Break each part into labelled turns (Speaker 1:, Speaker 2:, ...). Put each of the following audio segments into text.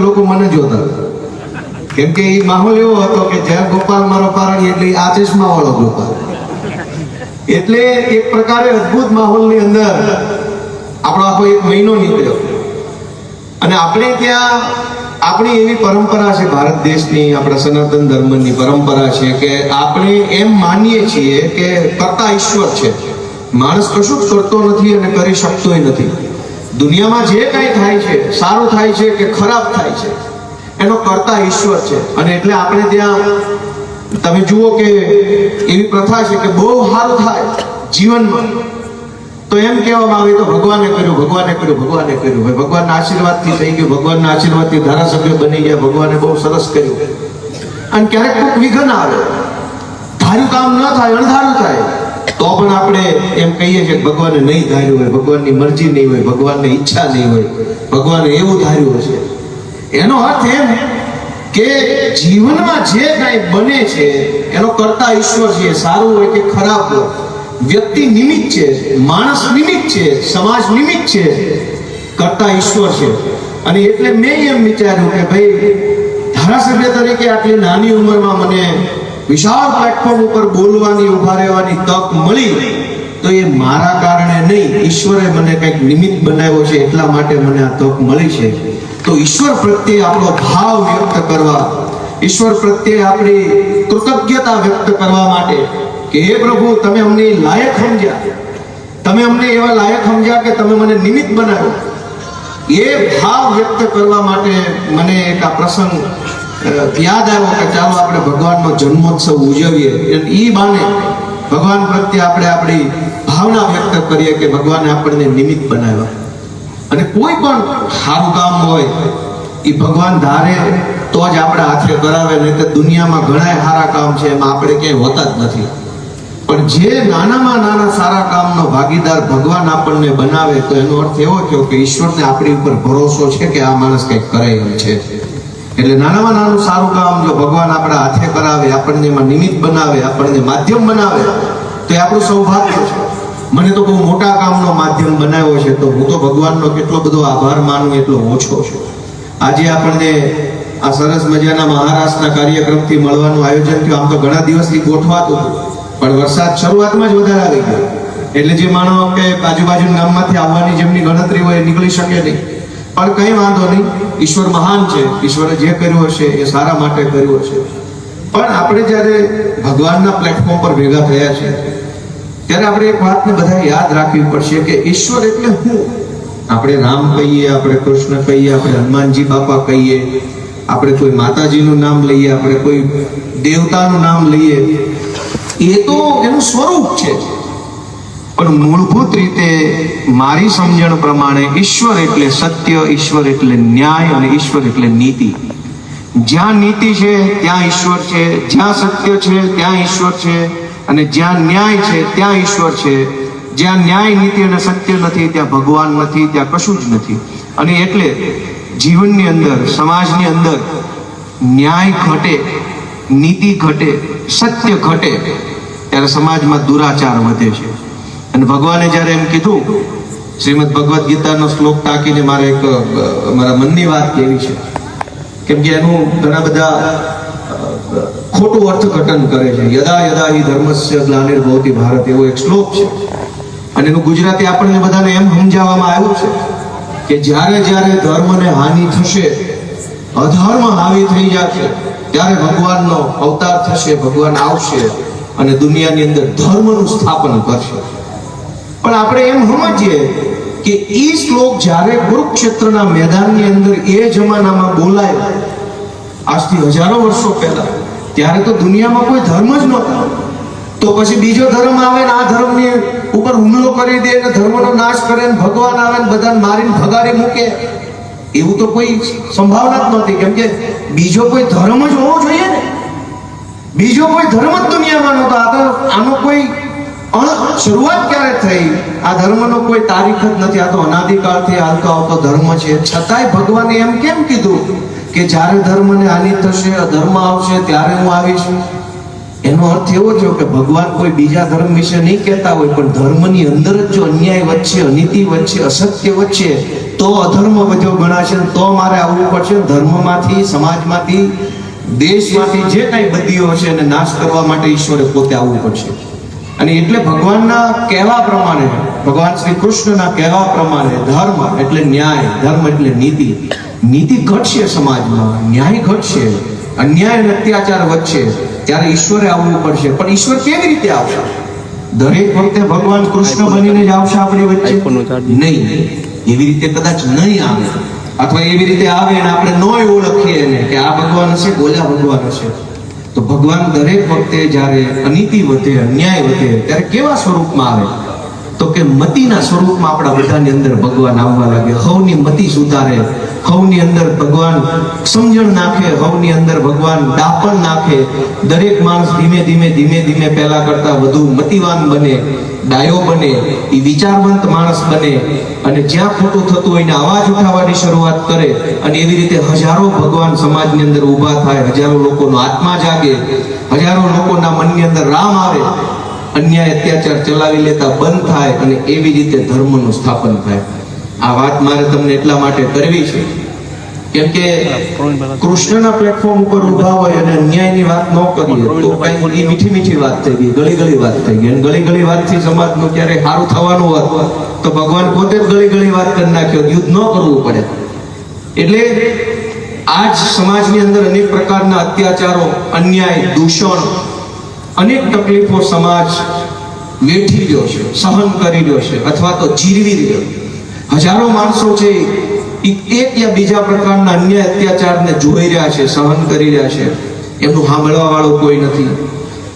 Speaker 1: લોકો મને જોતા. કેમ કે એ માહોલ એવો હતો કે જ્યાં ગોપાલ મારો પારણી એટલે આ ચશ્મા વાળો ગોપાલ. એટલે એક પ્રકારે અદ્ભુત માહોલની અંદર આપણો આખો એક મહિનો નીકળ્યો. અને આપણે ત્યાં, આપણી એવી પરંપરા છે, ભારત દેશની, આપણા સનાતન ધર્મની પરંપરા છે કે આપણે એમ માનીએ છીએ કે કરતા ઈશ્વર છે. માણસ કશું જ કરતો નથી અને કરી શકતોય નથી. દુનિયામાં જે કાંઈ થાય છે, સારું થાય છે કે ખરાબ થાય છે, એનો કરતા ઈશ્વર છે. અને એટલે આપણે ત્યાં, તમે જુઓ કે એવી પ્રથા છે કે બહુ સારું થાય જીવનમાં. તો એમ કહેવામાં આવે તો ભગવાને કર્યું ભગવાને કર્યું ભગવાને કર્યું. ભાઈ ભગવાનના આશીર્વાદથી થઈ ગયું, ભગવાનના આશીર્વાદથી ધારાસભ્ય બની ગયા, ભગવાને બહુ સરસ કર્યું. અને ક્યારેક કોઈક વિઘન આવે. ધાર્યું કામ ન થાય અણધાર્યું થાય. એમ કહીએ છીએ ભગવાને નહીં ધાર્યું હોય, ભગવાનની મરજી નહીં હોય, ભગવાનની ઈચ્છા નહીં હોય, ભગવાને એવું ધાર્યું હશે. એનો અર્થ એમ કે જીવનમાં જે કાંઈ બને છે, એનો કરતા ઈશ્વર છે, સારું હોય કે ખરાબ હોય, વ્યક્તિ નિમિત્ત છે, માણસ નિમિત્ત છે, સમાજ નિમિત્ત છે, કરતા ઈશ્વર છે. અને એટલે મેં એમ વિચાર્યું કે ભાઈ, ધારાસભ્ય તરીકે આટલી નાની ઉંમરમાં મને વિશાળ પ્લેટફોર્મ ઉપર બોલવાની, ઊભા રહેવાની તક મળી. તો એ મારા કારણે નહીં, ઈશ્વરે મને કંઈક નિમિત્ત બનાવ્યો છે, એટલા માટે મને આ તક મળી છે. તો ઈશ્વર પ્રત્યે આપણો ભાવ વ્યક્ત કરવા, ઈશ્વર પ્રત્યે આપણી કૃતજ્ઞતા વ્યક્ત કરવા માટે કે, હે પ્રભુ, તમે અમને લાયક સમજ્યા. તમે અમને એવા લાયક સમજ્યા કે તમે મને નિમિત્ત બનાવ્યો. એ ભાવ વ્યક્ત કરવા માટે મને એક આ પ્રસંગ યાદ આવ્યો કે ચાલો આપણે ભગવાનનો જન્મોત્સવ ઉજવીએ. એ બાને ભગવાન પ્રત્યે આપણે આપણી ભાવના વ્યક્ત કરીએ કે ભગવાને આપણને નિમિત્ત બનાવ્યા. અને કોઈ પણ સારું કામ હોય, એ ભગવાન ધારે તો જ આપણા હાથે કરાવે, નહીં તો દુનિયામાં ઘણા સારા કામ છે, એમાં આપણે ક્યાંય હોતા જ નથી. પણ જે નાનામાં નાના સારા કામનો ભાગીદાર ભગવાન આપણને બનાવે, તો એનો અર્થ એવો થયો કે ઈશ્વરને આપણી ઉપર ભરોસો છે કે આ માણસ કંઈક કરે એમ છે. એટલે નાનામાં નાનું સારું કામ જો ભગવાન આપણા હાથે કરાવે, આપણને એમાં નિમિત્ત બનાવે, આપણને માધ્યમ બનાવે, તો એ આપણું સૌભાગ્ય છે. મને તો બહુ મોટા કામનો માધ્યમ બનાવ્યો છે, તો હું તો ભગવાનનો કેટલો બધો આભાર માનું, એટલો ઓછો છે. આજે આપણને આ સરસ મજાના મહારાષ્ટ્રના કાર્યક્રમથી મળવાનું આયોજન થયું. આમ તો ઘણા દિવસથી ગોઠવાતું પણ વરસાદ શરૂઆતમાં જ વધારે આવી ગયો. એટલે જે માણો કે આજુબાજુના ગામમાંથી આવવાની જેમની ગણતરી હોય એ નીકળી શકે નહીં. પણ કંઈ વાંધો નહીં. ઈશ્વર મહાન છે. ઈશ્વરે જે કર્યું હશે એ સારા માટે કર્યું હશે. પણ આપણે જ્યારે ભગવાનના પ્લેટફોર્મ પર ભેગા થયા છે, ત્યારે આપણે એક વાતને બધા યાદ રાખવી પડશે કે ઈશ્વર એટલે હું. આપણે રામ કહીએ, આપણે કૃષ્ણ કહીએ, આપણે હનુમાનજી બાપા કહીએ, આપણે કોઈ માતાજીનું નામ લઈએ, આપણે કોઈ દેવતાનું નામ લઈએ. એ તો એનું સ્વરૂપ છે. પણ મૂળભૂત રીતે મારી સમજણ પ્રમાણે ઈશ્વર એટલે સત્ય, ઈશ્વર એટલે ન્યાય અને ઈશ્વર એટલે નીતિ. જ્યાં નીતિ છે, ત્યાં ઈશ્વર છે, જ્યાં સત્ય છે, ત્યાં ઈશ્વર છે અને જ્યાં ન્યાય છે, ત્યાં ઈશ્વર છે. જ્યાં ન્યાય, નીતિ અને સત્ય નથી, ત્યાં ભગવાન નથી, ત્યાં કશું જ નથી. અને એટલે જીવનની અંદર, સમાજની અંદર ન્યાય ઘટે, નીતિ ઘટે, સત્ય ઘટે, ત્યારે સમાજમાં દુરાચાર વધે છે. અને ભગવાને જ્યારે એમ કીધું, શ્રીમદ ભગવદ્ ગીતાનો શ્લોક ટાંકીને મારે એક મારા મનની વાત કહેવી છે? કેમ કે એનું ઘણા બધા ખોટું અર્થઘટન કરે છે. યદા યદા હિ ધર્મસ્ય ગ્લાનિર્ભવતિ ભારત, એવો એક શ્લોક છે. અને એનું ગુજરાતી આપણને બધાને એમ સમજાવવામાં આવ્યું છે કે જ્યારે જ્યારે ધર્મને હાનિ થશે, અધર્મ હાવી થઈ જશે, ત્યારે ભગવાનનો અવતાર થશે, ભગવાન આવશે અને દુનિયાની અંદર ધર્મનું સ્થાપન કરશે. પણ આપણે એમ સમજીએ કે એ શ્લોક જ્યારે કુરુક્ષેત્રના મેદાનની અંદર એ જમાનામાં બોલાયો, આજથી હજારો વર્ષો પહેલા, ત્યારે તો દુનિયામાં કોઈ ધર્મ જ નહોતા. તો પછી બીજો ધર્મ આવે ને આ ધર્મની ઉપર હુમલો કરી દે ને ધર્મનો નાશ કરે ને ભગવાન આવે ને બધાને મારીને ભગાડી મૂકે, એવું તો કોઈ સંભાવના જ નહોતી. કેમ કે બીજો કોઈ ધર્મ જ હોવો જોઈએ ને. બીજો કોઈ ધર્મ જ દુનિયામાં નહોતો. આ તો આનો કોઈ શરૂઆત ક્યારે થઈ? આ ધર્મનો કોઈ તારીખ જ નથી. આ તો અનાદિકાળથી હાલતો આવતો ધર્મ છે. છતાંય ભગવાને એમ કેમ કીધું કે જ્યારે ધર્મને હાનિ થશે, અધર્મ આવશે, ત્યારે હું આવીશ? એનો અર્થ એવો થયો કે ભગવાન કોઈ બીજા ધર્મ વિશે નહીં કહેતા હોય, પણ ધર્મની અંદર જ જો અન્યાય વચ્ચે અનીતિ વચ્ચે અસત્ય વચ્ચે તો અધર્મ વધ્યો ગણાશે તો મારે આવવું પડશે ધર્મમાંથી, સમાજમાંથી, દેશમાંથી જે કાંઈ બદીઓ છે એને નાશ કરવા માટે ઈશ્વરે પોતે આવવું પડશે. અને એટલે ભગવાનના કહેવા પ્રમાણે ભગવાન શ્રી કૃષ્ણના કહેવા પ્રમાણે ધર્મ એટલે ન્યાય ધર્મ એટલે નીતિ. નીતિ ઘટશે સમાજમાં ન્યાય ઘટશે અન્યાય અને અત્યાચાર વધશે ત્યારે ઈશ્વરે આવવું પડશે. પણ ઈશ્વર કેવી રીતે આવશે? દરેક વખતે ભગવાન કૃષ્ણ બનીને જ આવશે આપણી વચ્ચે? નહીં. એવી રીતે કદાચ નહીં આવે. અથવા એવી રીતે આવે અને આપણે નોય ઓળખીએ એને કે આ ભગવાન હશે ગોલા ભગવાન હશે. તો ભગવાન દરેક વખતે જ્યારે અનિતિ વધે, અન્યાય વધે, ત્યારે કેવા સ્વરૂપમાં આવે? તો કે મતિના સ્વરૂપમાં આપણા બધાની અંદર ભગવાન આવવા લાગે હવની મતિ સુધારે. હવની અંદર ભગવાન સમજણ નાખે, હવની અંદર ભગવાન દાપણ નાખે. દરેક માણસ ધીમે ધીમે ધીમે ધીમે પહેલા કરતા વધુ મતિવાન બને. ડાયો બને એ વિચારવંત માણસ બને અને જ્યાં ખોટું થતું હોય એને અવાજ ઉઠાવવાની શરૂઆત કરે અને એવી રીતે હજારો ભગવાન સમાજની અંદર ઊભા થાય, હજારો લોકોનો આત્મા જાગે, હજારો લોકોના મનની અંદર રામ આવે, અન્યાય અત્યાચાર ચલાવી લેતા બંધ થાય અને એવી રીતે ધર્મનું સ્થાપન થાય. આ વાત મારે તમને એટલા માટે કરવી છે કેમ કે કૃષ્ણના પ્લેટફોર્મ ઉપર ઊભા હોય અને અન્યાયની વાત ન કરીએ તો કઈ મીઠી મીઠી વાત થઈ ગઈ ગળી ગળી વાત થઈ ગઈ. અને ગળી ગળી વાતથી સમાજનું ક્યારે સારું થવાનું હોત તો ભગવાન પોતે જ ગળી ગળી વાત કરી નાખ્યો યુદ્ધ ન કરવું પડે. એટલે આજ સમાજની અંદર અનેક પ્રકારના અત્યાચારો અન્યાય દૂષણ અનેક તકલીફો સમાજ વેઠી રહ્યો છે સહન કરી રહ્યો છે અથવા તો જીરવી રહ્યો હજારો માણસો છે એક યા બીજા પ્રકારના અન્ય અત્યાચારને જોઈ રહ્યા છે, સહન કરી રહ્યા છે. એમનું સાંભળવા વાળો કોઈ નથી.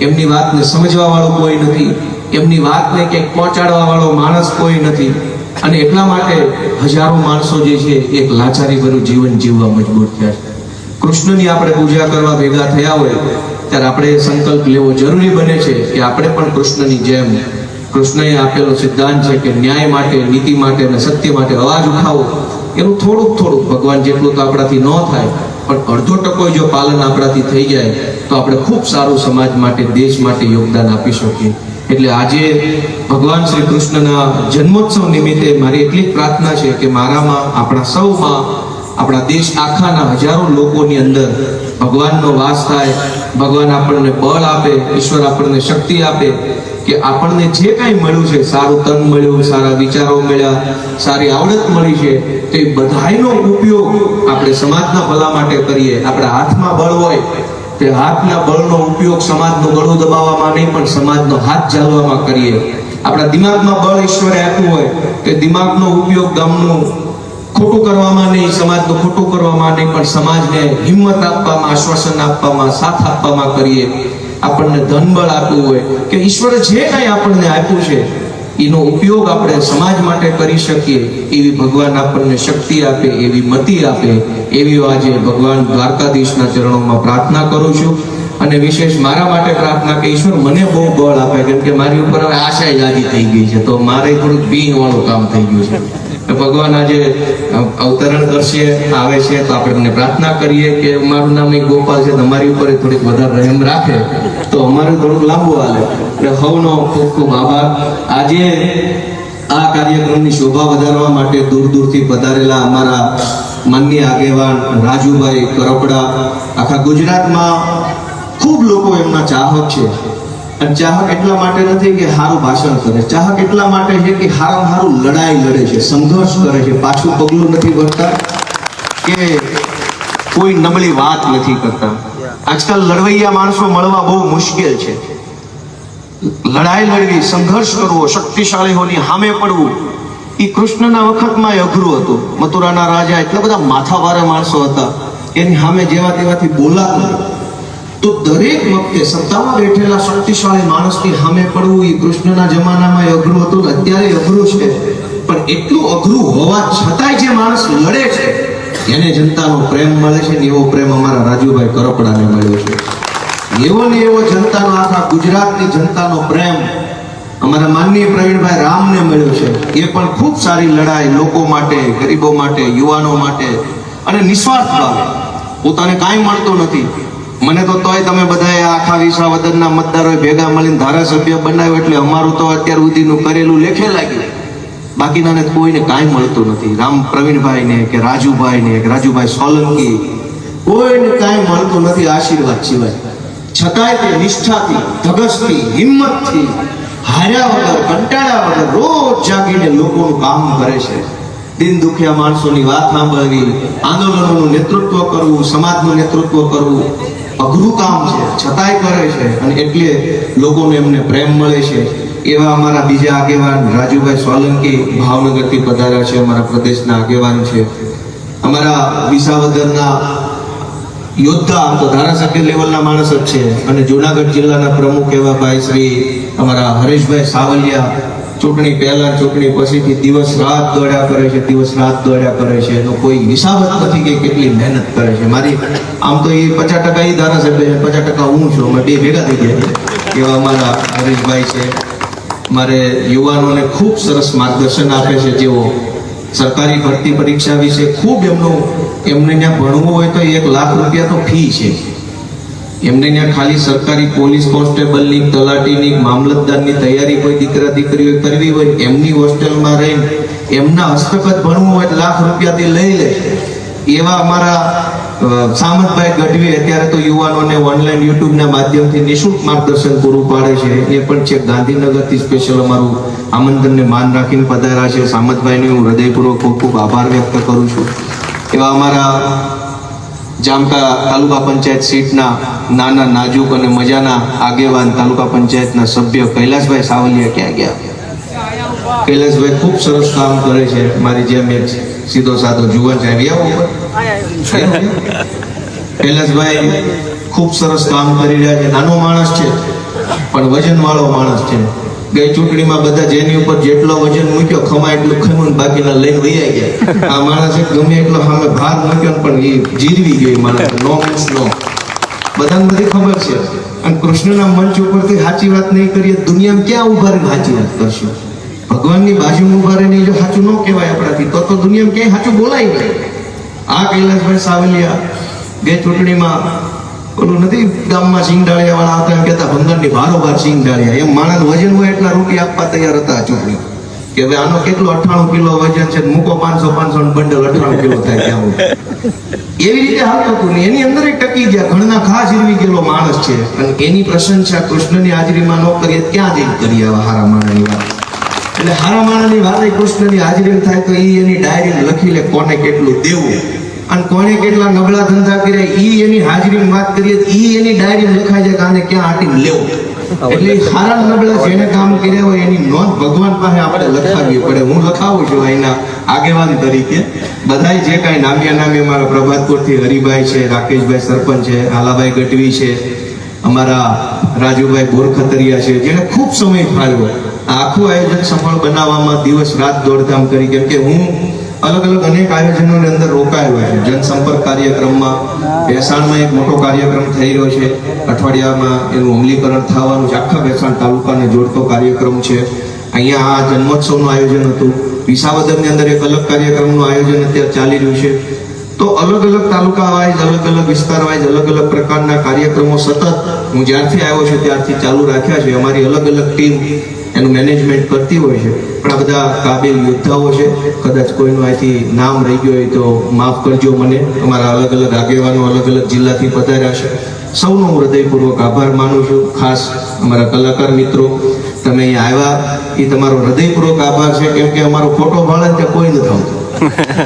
Speaker 1: એમની વાતને સમજવા વાળો કોઈ નથી. એમની વાતને ક્યાંક પહોંચાડવા વાળો માણસ કોઈ નથી. અને એટલા માટે હજારો માણસો જે છે, એક લાચારી ભર્યું જીવન જીવવા મજબૂર થયા છે. કૃષ્ણની આપણે પૂજા કરવા ભેગા થયા હોય, ત્યારે આપણે સંકલ્પ લેવો જરૂરી બને છે કે આપણે પણ કૃષ્ણની જેમ કૃષ્ણએ આપેલો સિદ્ધાંત છે કે ન્યાય માટે, નીતિ માટે અને સત્ય માટે અવાજ ઉઠાવો. એનું થોડુંક થોડુંક, ભગવાન જેટલું તો આપણાથી ન થાય, પણ અડધો ટકો જો પાલન આપણાથી થઈ જાય, તો આપણે ખૂબ સારું સમાજ માટે, દેશ માટે યોગદાન આપી શકીએ. એટલે આજે ભગવાન શ્રી કૃષ્ણના જન્મોત્સવ નિમિત્તે મારી એટલી પ્રાર્થના છે કે મારામાં, આપણા સૌમાં, આપણા દેશ આખાના હજારો લોકોની અંદર ભગવાનનો વાસ થાય, ભગવાન આપણને બળ આપે, ઈશ્વર આપણને શક્તિ આપે કે આપણને જે કાંઈ મળ્યું છે, સારું તન મળ્યું, સારા વિચારો મળ્યા, સારી આવડત મળી છે, તો એ બધાયનો ઉપયોગ આપણે સમાજના ભલા માટે કરીએ. આપણા હાથમાં બળ હોય, તે હાથના બળનો ઉપયોગ સમાજનું ગળું દબાવવામાં નહીં, પણ સમાજનો હાથ જાળવામાં કરીએ. આપણા દિમાગમાં બળ ઈશ્વરે આપ્યું હોય, તે દિમાગનો ઉપયોગ ગામનું ખોટું કરવામાં નહીં, સમાજનું ખોટું કરવામાં નહીં, પણ સમાજને હિંમત આપવામાં, આશ્વાસન આપવામાં, સાથ આપવામાં કરીએ. આપણને ધનબળ આપ્યું હોય, કે ઈશ્વરે જે કંઈ આપણને આપ્યું છે, એનો ઉપયોગ આપણે સમાજ માટે કરી શકીએ, એવી ભગવાન આપણને શક્તિ આપે, એવી મતિ આપે, એવી આજે ભગવાન દ્વારકાધીશના ચરણોમાં પ્રાર્થના કરું છું. અને વિશેષ મારા માટે પ્રાર્થના કે ઈશ્વર મને બહુ બળ આપે, કેમ કે મારી ઉપર હવે આશા જાજી થઈ ગઈ છે, તો મારે થોડુંક બીન વાળું કામ થઈ ગયું છે. ભગવાન આજે અવતરણ કરશે, આવે છે, તો આપણે એમને પ્રાર્થના કરીએ કે મારું નામ એક ગોપાલ છે, તમારી ઉપર એ થોડીક વધારે રહેમ રાખે. તો અમારે થોડુંક લાંબુ હાલે. એટલે હવનો ખૂબ ખૂબ આભાર. આજે આ કાર્યક્રમની શોભા વધારવા માટે દૂર દૂરથી પધારેલા અમારા માનનીય આગેવાન રાજુભાઈ કરપડા. આખા ગુજરાતમાં ખૂબ લોકો એમના ચાહક છે. અને ચાહક એટલા માટે નથી કે સારું ભાષણ કરે. ચાહક એટલા માટે છે કે હારામાં હારું લડાઈ લડે છે, સંઘર્ષ કરે છે. પાછું પગલું નથી ભરતા કે કોઈ નબળી વાત નથી કરતા. આજકાલ લડવૈયા માણસો મળવા બહુ મુશ્કેલ છે. લડાઈ લડવી, સંઘર્ષ કરવો શક્તિશાળીઓની સામે પડવું એ કૃષ્ણના વખતમાં અઘરું હતું. મથુરાના રાજા એટલા બધા માથાવાળા માણસો હતા, એની સામે જેવા તેવાથી બોલાતું તો દરેક વખતે સત્તામાં બેઠેલા શક્તિશાળી માણસની સામે પડવું એ કૃષ્ણના જમાનામાં અઘરું હતું અત્યારે અઘરું છે. પણ એટલું અઘરું હોવા છતાંય જે માણસ લડે છે એને જનતાનો પ્રેમ મળે છે ને એવો પ્રેમ અમારા રાજુભાઈ કરપડાને મળ્યો છે. એવો ને એવો જનતાનો આખા ગુજરાતની જનતાનો પ્રેમ અમારા માનનીય પ્રવીણભાઈ રામને મળ્યો છે. એ પણ ખૂબ સારી લડાઈ લોકો માટે, ગરીબો માટે, યુવાનો માટે અને નિસ્વાર્થ ભાવે. પોતાને કાંઈ મળતું નથી. મને તો તોય તમે બધાએ આખા વિસાવદનના મતદારોએ ભેગા મળીને ધારાસભ્ય બનાવ્યો એટલે અમારું તો અત્યાર સુધીનું કરેલું લેખે લાગ્યું. બાકીનાને કોઈને કાંઈ મળતું નથી. રામ પ્રવીણભાઈને કે રાજુભાઈને કે રાજુભાઈ સોલંકી, કોઈને કાંઈ મળતું નથી આશીર્વાદ સિવાય. છતાંય તે નિષ્ઠાથી, ધગસથી, હિંમતથી, હાર્યા વગર, કંટાળ્યા વગર રોજ જાગીને લોકોનું કામ કરે છે. દિન દુખ્યા માણસોની વાત સાંભળવી, આંદોલનોનું નેતૃત્વ કરવું, સમાજનું નેતૃત્વ કરવું અઘરું કામ છે. છતાંય કરે છે અને એટલે લોકોને એમને પ્રેમ મળે છે. એવા અમારા બીજા આગેવાન રાજુભાઈ સોલંકી ભાવનગરથી પધાર્યા છે, અમારા પ્રદેશના આગેવાન છે. અમારા વિસાવદરના યોદ્ધા, તો ધારાસભ્ય લેવલના માણસ જ છે. અને જુનાગઢ જિલ્લાના પ્રમુખ એવા ભાઈ શ્રી અમારા હરેશભાઈ સાવલિયા, ચૂંટણી પહેલા ચૂંટણી પછીથી દિવસ રાત દોડ્યા કરે છે, દિવસ રાત દોડ્યા કરે છે. એનો કોઈ હિસાબ જ નથી કે કેટલી મહેનત કરે છે. મારી આમ તો એ પચાસ ટકા એ ધારાસભ્ય છે, પચાસ ટકા હું છું. અમે બે ભેગા થઈ ગયા એવા અમારા હરેશભાઈ છે. મારે યુવાનોને ખૂબ સરસ માર્ગદર્શન આપે છે જેઓ સરકારી ભરતી પરીક્ષા વિશે ખૂબ એમનું, એમને ત્યાં ભણવું હોય તો એક લાખ રૂપિયા તો ફી છે. એમને ત્યાં ખાલી સરકારી પોલીસ કોન્સ્ટેબલની તલાટીની મામલતદારની તૈયારી કોઈ દીકરા દીકરીઓ કરવી હોય, એમની હોસ્ટેલમાં રહીને એમના હસ્તગત ભણવું હોય લાખ રૂપિયાથી લઈ લે. એવા અમારા સામંતભાઈ ગઢવી અત્યારે તો યુવાનોને ઓનલાઈન યુટ્યુબના માધ્યમથી નિઃશુલ્ક માર્ગદર્શન પૂરું પાડે છે. એ પણ છે ગાંધીનગરથી સ્પેશિયલ અમારું આમંત્રણને માન રાખીને પધાર્યા છે. સામંતભાઈને હું હૃદયપૂર્વક ખૂબ ખૂબ આભાર વ્યક્ત કરું છું. એવા અમારા જામકા તાલુકા પંચાયત સીટના નાના નાજુક અને મજાના આગેવાન તાલુકા પંચાયતના સભ્ય કૈલાસભાઈ સાવલિયા ક્યાં ગયા? કૈલાસભાઈ ખૂબ સરસ કામ કરે છે. મારી જેમ એક સીધો સાધો જુવાન છે આવી આવો. કૈલાસભાઈ ખૂબ સરસ કામ કરી રહ્યા છે. નાનો માણસ છે પણ વજન વાળો માણસ છે. ગઈ ચૂંટણીમાં બધા જેની ઉપર જેટલો વજન મૂક્યો ખમા એટલું ખમ્યું બાકીના લઈને વૈયા ગયા. આ માણસે ગમે એટલો સામે ભાર મૂક્યો પણ એ જીરવી ગયો માણસ. નો મીન્સ નો બધાને બધી ખબર છે. અને કૃષ્ણના મંચ ઉપરથી સાચી વાત નહીં કરીએ દુનિયામાં ક્યાં ઊભા સાચી વાત કરશું? ભગવાનની બાજુમાં ઊભા રહીને જો સાચું ન કહેવાય આપણાથી, તો તો દુનિયામાં ક્યાંય સાચું બોલાય નહીં. આ કૈલાસભાઈ સાવલિયા બે ચૂંટણીમાં ઓલું નથી, ગામમાં સિંગડાળિયા વાળા હતા, એમ કહેતા ભંગારની બારોબાર સિંગડાળિયા. એમ માણસ વજન હોય એટલા રૂપિયા આપવા તૈયાર હતા ચૂંટણી. કે ભાઈ આનો કેટલો અઠાણું કિલો વજન છે, મૂકો પાંચસો પાંચસો બંડલ અઠાણું કિલો થાય ત્યાં. એવી રીતે હાલતું હતું એની અંદર એક ટકી ગયા ઘણના ખાસ જીરવી ગયેલો માણસ છે. અને એની પ્રશંસા કૃષ્ણની હાજરીમાં ન કરીએ ક્યાં જઈને કરીએ આવા હારા માણસની વાત. એટલે હારા માણસની વાત કૃષ્ણની હાજરી થાય તો એ એની ડાયરી લખી લે કોને કેટલું દેવું. અને કોને કેટલા નબળા ધંધા કર્યા, ઈ એની હાજરીની વાત કરીએ ઈ એની ડાયરી લખાય છે કે આને ક્યાં આટીને લેવું. એટલે હારા નબળા જેને કામ કર્યા હોય એની નોંધ ભગવાન પાસે આપણે લખાવી પડે. હું લખાવું છું એના આગેવાન તરીકે. બધાય જે કાંઈ નામ્યા નામ્યા અમારા પ્રભાતપુરથી હરિભાઈ છે, રાકેશભાઈ સરપંચ છે, હાલાભાઈ ગઢવી છે, અમારા રાજુભાઈ બોરખતરિયા છે જેને ખૂબ સમય ફાળવ્યો. આ આખું આયોજન સફળ બનાવવામાં દિવસ રાત દોડધામ કરી. કેમ કે હું અલગ અલગ અનેક આયોજનોની અંદર રોકાયેલો છું. જનસંપર્ક કાર્યક્રમમાં ભેસાણમાં એક મોટો કાર્યક્રમ થઈ રહ્યો છે. અઠવાડિયામાં એનું અમલીકરણ થવાનું છે. આખા ભેસાણ તાલુકાને જોડતો કાર્યક્રમ છે. અહીંયા આ જન્મોત્સવનું આયોજન હતું. વિસાવદરની અંદર એક અલગ કાર્યક્રમનું આયોજન અત્યારે ચાલી રહ્યું છે. તો અલગ અલગ તાલુકા વાઇઝ અલગ અલગ વિસ્તાર વાઇઝ અલગ અલગ પ્રકારના કાર્યક્રમો સતત હું જ્યારથી આવ્યો છું, ત્યારથી ચાલુ રાખ્યા છે. અમારી અલગ અલગ ટીમ એનું મેનેજમેન્ટ કરતી હોય છે. પણ આ બધા કાબિલ યોદ્ધાઓ છે. કદાચ કોઈનું અહીંથી નામ રહી ગયું હોય તો માફ કરજો મને. અમારા અલગ અલગ આગેવાનો અલગ અલગ જિલ્લાથી પધાર્યા છે. સૌનો હું હૃદયપૂર્વક આભાર માનું છું. ખાસ અમારા કલાકાર મિત્રો, તમે અહીંયા આવ્યા. એ તમારો હૃદયપૂર્વક આભાર છે. કેમ કે અમારો ફોટો ભાળે ત્યાં કોઈ નથી આવતું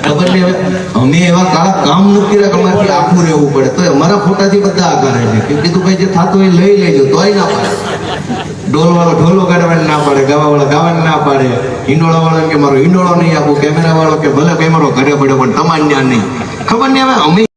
Speaker 1: ખબર નહીં અમે એવા કાળા કામ નથી કર્યા અમારાથી આખું રહેવું પડે. તો અમારા ફોટાથી બધા આકાર છે. કે કીધું ભાઈ જે થતું હોય લઈ લેજો. તોય ના પાડે. ઢોલ વાળો ઢોલો કાઢવાને ના પાડે ગાવા વાળો ગાવાની ના પાડે. હિંડોળા વાળો કે મારો હિંડોળો નહીં આપું કેમેરા વાળો કે ભલે કેમેરો ઘરે પડ્યો પણ તમારે નહીં. ખબર નહીં હવે અમે